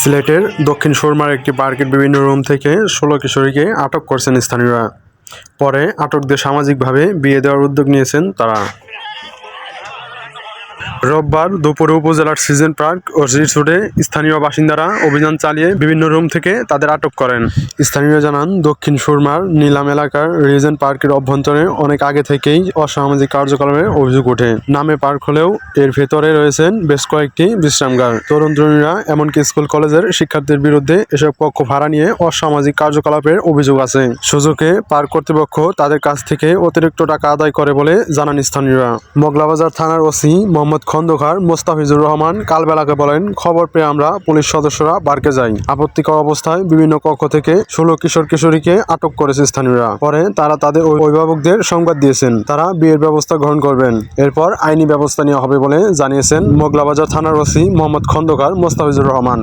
সিলেটের দক্ষিণ সুরমার একটি পার্কের বিভিন্ন রুম থেকে ষোলো কিশোরীকে আটক করছেন স্থানীয়রা। পরে আটকদের সামাজিকভাবে বিয়ে দেওয়ার উদ্যোগ নিয়েছেন তারা। রোববার দুপুরে উপজেলার সিজন পার্ক ও রিসোর্টে স্থানীয় বাসিন্দারা অভিযান চালিয়ে বিভিন্ন রুম থেকে তাদের আটক করেন। স্থানীয় জানান, দক্ষিণ সুরমার নিলাম এলাকার রিজেন্ট পার্কের অভ্যন্তরে অনেক আগে থেকেই অসামাজিক কার্যকলাপের অভিযোগ ওঠে। নামে পার্ক হলেও এর ভেতরে রয়েছেন বেশ কয়েকটি বিশ্রামগার তরুণ তরুণীরা এমনকি স্কুল, কলেজের শিক্ষার্থীর বিরুদ্ধে এসব কক্ষ ভাড়া নিয়ে অসামাজিক কার্যকলাপের অভিযোগ আছে। সুযোগে পার্ক কর্তৃপক্ষ তাদের কাছ থেকে অতিরিক্ত টাকা আদায় করে বলে জানান স্থানীয়রা। মগলাবাজার থানার ওসি মোহাম্মদ খন্দকার মোস্তাফিজুর রহমান কালবেলাকে বলেন, খবর পেয়ে আমরা পুলিশ সদস্যরা পার্কে যাই। আপত্তিকর অবস্থায় বিভিন্ন কক্ষ থেকে ষোলো কিশোর কিশোরীকে আটক করেছে স্থানীয়রা। পরে তারা তাদের অভিভাবকদের সংবাদ দিয়েছেন। তারা বিয়ের ব্যবস্থা গ্রহণ করবেন। এরপর আইনি ব্যবস্থা নেওয়া হবে বলে জানিয়েছেন মোগলাবাজার থানার ওসি মোহাম্মদ খন্দকার মোস্তাফিজুর রহমান।